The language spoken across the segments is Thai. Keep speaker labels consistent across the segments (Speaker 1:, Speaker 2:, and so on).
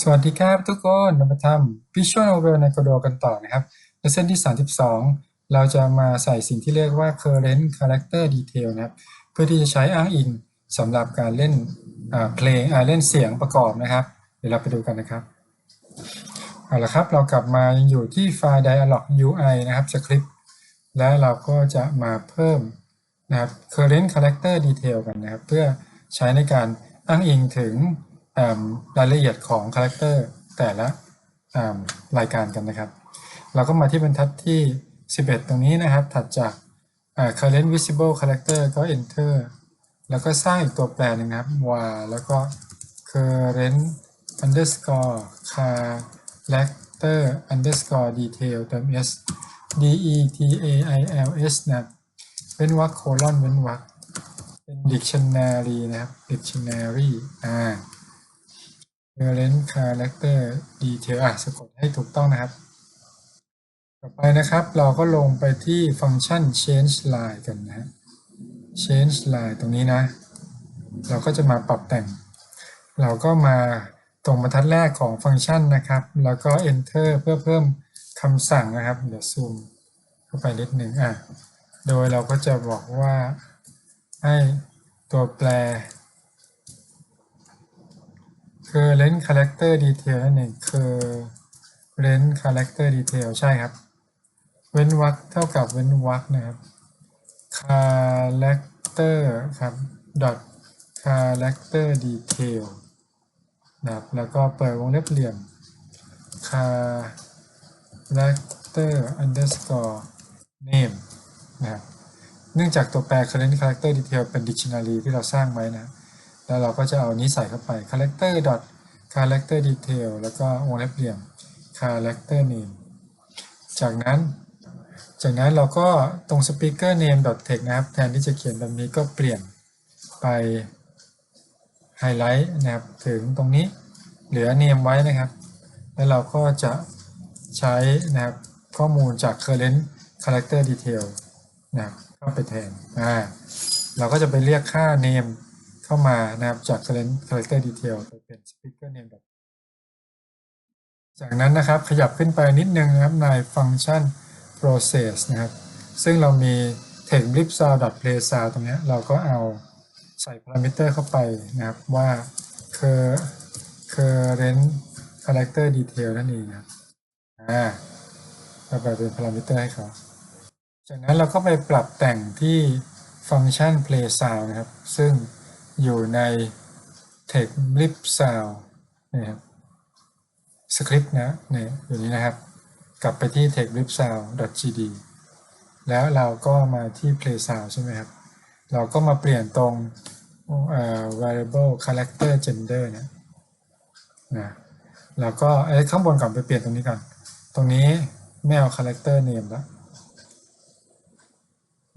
Speaker 1: สวัสดีครับทุกคนเรามาทำ Visual Novel ใน Godot กันต่อนะครับในเส้นที่ 32 เราจะมาใส่สิ่งที่เรียกว่า Current Character Detail นะครับ เพื่อที่จะใช้อ้างอิงสำหรับการเล่นเพลงเล่นเสียงประกอบนะครับ เดี๋ยวเราไปดูกันนะครับ เอาละครับ เรากลับมายังอยู่ที่ไฟล์ Dialog UI นะครับสคริปต์และเราก็จะมาเพิ่มนะครับ current character detail กันนะครับ เพื่อใช้ในการอ้างอิงถึง รายละเอียดของคาแรคเตอร์แต่ละรายการกันนะครับ เราก็มาที่บรรทัดที่ 11 ตรงนี้นะครับ ถัดจาก current visible character ก็ enter แล้วก็สร้างอีกตัวแปรหนึงนะครับ var แล้วก็ current underscore character underscore detail เติม s d e t a i l s นะเว้นวรรคโคลอนเว้นวรรคเป็น dictionary นะครับ dictionary อ่า current character detail อะสะกดให้ถูกต้องนะครับ ต่อไปนะครับเราก็ลงไปที่ฟังก์ชัน change line กันนะฮะ change line ตรงนี้นะ เราก็จะมาปรับแต่ง เราก็มาตรงบรรทัดแรกของฟังก์ชันนะครับ แล้วก็ enter เพื่อเพิ่มคำสั่งนะครับ เดี๋ยวซูมเข้าไปนิดหนึ่งอะ โดยเราก็จะบอกว่าให้ตัวแปร current character detail นั่นเอง current character detail ใช่ครับ เว้นวรรคเท่ากับเว้นวรรคนะครับ character ครับ dot character detail นะครับแล้วก็เปิดวงเล็บเหลี่ยม character underscore name นะครับเนื่องจากตัวแปร current character detail เป็น dictionary ที่เราสร้างไว้นะ แล้วเราก็จะเอานี้ใส่เข้าไป character dot character detail แล้วก็วงเล็บเหลี่ยม character name จากนั้น จากนั้นเราก็ตรง speaker name dot text นะครับแทนที่จะเขียนแบบนี้ก็เปลี่ยนไปไฮไลท์นะครับถึงตรงนี้เหลือ name ไว้นะครับ แล้วเราก็จะใช้นะครับข้อมูลจาก current character detail นะครับเข้าไปแทนอ่าเราก็จะไปเรียกค่า name เข้ามานะครับจาก character detail ไปเป็น speaker name จากนั้นนะครับขยับขึ้นไปนิดนึงนะครับในฟังก์ชัน process นะครับ ซึ่งเรามี text blip sound play sound ตรงนี้เราก็เอาใส่ parameter เข้าไปนะครับว่า current character detail นั่นเองนะครับอ่าเราไปเป็น parameter ให้เขาจากนั้นเราก็ไปปรับแต่งที่ฟังก์ชัน play sound นะครับ ซึ่ง อยู่ใน text blip sound นะครับสคริปต์นะเนี่ยอยู่นี้นะครับ กลับไปที่ text blip sound gd แล้วเราก็มาที่ play sound ใช่ไหมครับ เราก็มาเปลี่ยนตรง variable character gender เนี่ยนะแล้วก็ไอ้ข้างบนก่อนไปเปลี่ยนตรงนี้ก่อน ตรงนี้ไม่เอา character name แล้ว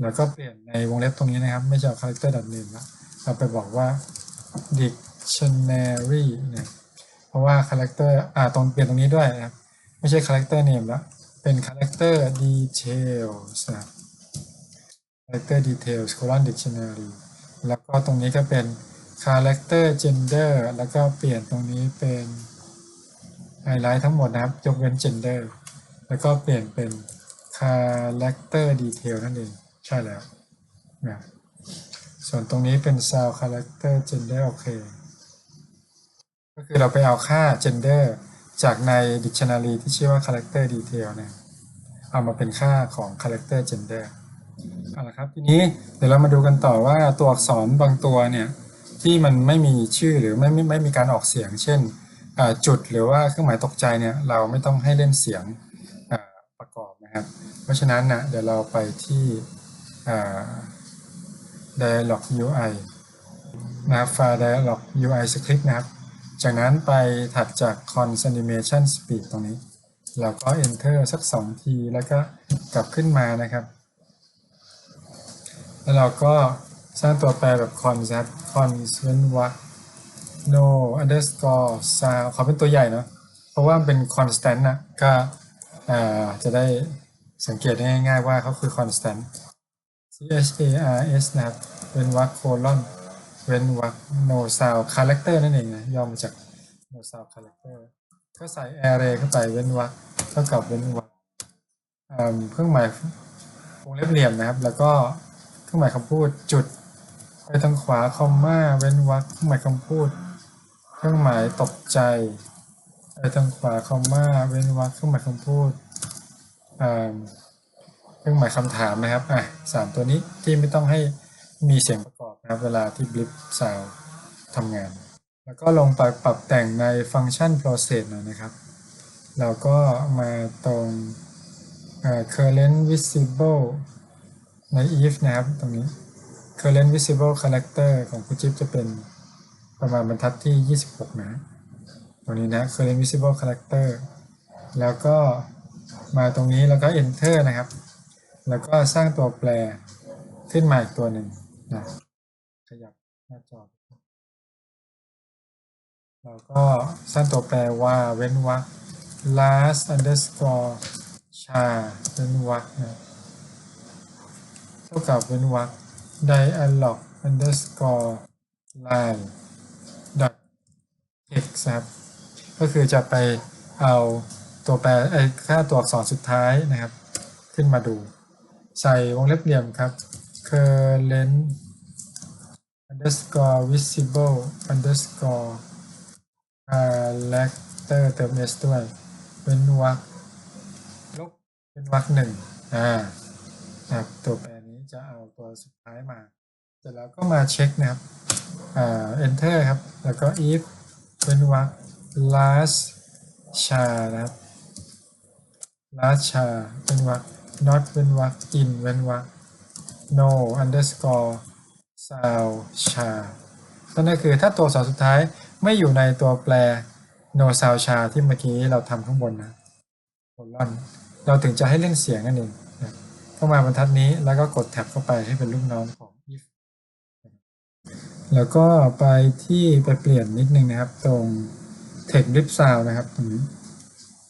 Speaker 1: แล้วก็เปลี่ยนในวงเล็บตรงนี้นะครับ ไม่ใช่ character name แล้ว เราไปบอกว่า dictionary เนี่ยเพราะว่า character อ่าตรงเปลี่ยนตรงนี้ด้วยนะไม่ใช่ character name ล้วเป็น character details นะ character details colon dictionary แล้วก็ตรงนี้ก็เป็น character gender แล้วก็เปลี่ยนตรงนี้เป็นไฮไลท์ทั้งหมดนะครับยกเว้น gender แล้วก็เปลี่ยนเป็น character detail นั่นเอง ใช่แล้วนะ ส่วนตรงนี้เป็น sound character gender โอเคก็คือเราไปเอาค่า gender จากใน dictionary ที่ชื่อว่า character detail เนี่ยเอามาเป็นค่าของ character gender เอาละครับทีนี้เดี๋ยวเรามาดูกันต่อว่าตัวอักษรบางตัวเนี่ยที่มันไม่มีชื่อหรือไม่ไม่ไม่มีการออกเสียง เช่นจุดหรือว่าเครื่องหมายตกใจเนี่ยเราไม่ต้องให้เล่นเสียงประกอบนะครับ เพราะฉะนั้นนะเดี๋ยวเราไปที่ dialog UI นะครับไฟล์ dialog UI script นะครับ จากนั้นไปถัดจาก cons animation speed ตรงนี้ เราก็ enter สัก 2 ที แล้วก็กลับขึ้นมานะครับ แล้วเราก็สร้างตัวแปรแบบ cons ครับ cons เว้นวรรค no underscore sound เขาเป็นตัวใหญ่เนาะเพราะว่ามันเป็น constant นะก็จะได้สังเกตได้ง่ายๆว่าเขาคือ constant c h a r s นะครับเว้นวรรค colon เว้นวรรค no sound character นั่นเองนะย่อมาจาก no sound character ก็ใส่ array เข้าไปเว้นวรรคเท่ากับเว้นวรรคอ่าเครื่องหมายวงเล็บเหลี่ยมนะครับ แล้วก็เครื่องหมายคำพูดจุดไปทางขวาคอมมาเว้นวรรคเครื่องหมายคำพูด เครื่องหมายตกใจไปทางขวาคอมมาเว้นวรรคเครื่องหมายคำพูดอ่า รื่องหมายคำถามนะครับอะสามตัวนี้ที่ไม่ต้องให้มีเสียงประกอบนะครับเวลาที่ blip sound ทำงาน แล้วก็ลงไปปรับแต่งในฟังก์ชัน process หน่อยนะครับ เราก็มาตรง current visible ใน if นะครับตรงนี้ current visible character ของคุณจิ๊บจะเป็นประมาณบรรทัดที่ 26 นะ ตรงนี้นะ current visible character แล้วก็มาตรงนี้แล้วก็ enter นะครับ แล้วก็สร้างตัวแปรขึ้นมาอีกตัวหนึ่งนะขยับหน้าจอเราก็สร้างตัวแปรว่าเว้นวรรค last underscore ชาเว้นวรรคนะเท่ากับเว้นวรรค dialog underscore line dot text ครับก็คือจะไปเอาตัวแปรไอ้ค่าตัวอักษรสุดท้ายนะครับ ขึ้นมาดู ใส่วงเล็บเหลี่ยมครับ current underscore visible underscore character เติม s ด้วยเป็นวรรคลบเป็นวรรคหนึ่งอ่าครับตัวแปรนี้จะเอาตัวสุดท้ายมาเสร็จแล้วก็มาเช็คนะครับอ่า enter ครับ แล้วก็ if เป็นวรรค last ชานะครับ last ชาเป็นวรรค not เป็นวรรค in เป็นวรรค no underscore sound ชานั่นก็คือถ้าตัวอักษรสุดท้ายไม่อยู่ในตัวแปร no sound ชาที่เมื่อกี้เราทำข้างบนนะโคลอนเราถึงจะให้เล่นเสียงนั่นเองเข้ามาบรรทัดนี้แล้วก็กดแท็บเข้าไปให้เป็นลูกน้องของ if แล้วก็ไปที่ไปเปลี่ยนนิดนึงนะครับ ตรง text lip sound นะครับตรงนี้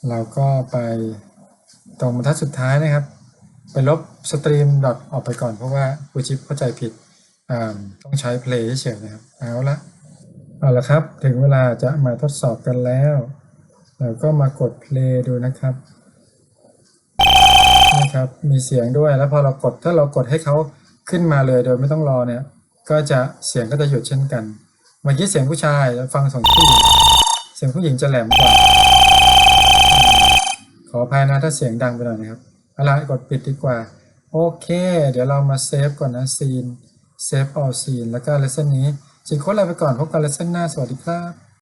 Speaker 1: เราก็ไปตรงบรรทัดสุดท้ายนะครับ ไปลบ stream dot ออกไปก่อนเพราะว่าครูชิปเข้าใจผิดต้องใช้ play เฉยนะครับเอาละเอาละครับ ถึงเวลาจะมาทดสอบกันแล้วเราก็มากด play ดูนะครับนะครับมีเสียงด้วยแล้วพอเรากดถ้าเรากดให้เขาขึ้นมาเลยโดยไม่ต้องรอเนี่ย ก็จะเสียงก็จะหยุดเช่นกันเมื่อกี้เสียงผู้ชายฟังสียงผู้หญิงเสียงผู้หญิงจะแหลมกว่าขออภัยนะถ้าเสียงดังไปหน่อยนะครับ เอาละกดปิดดีกว่า โอเค เดี๋ยวเรามาเซฟก่อนนะซีนเซฟออลซีนแล้วก็เลสเซนนี้จิงโค้ดลาไปก่อนพบกันเลสเซนหน้า สวัสดีครับ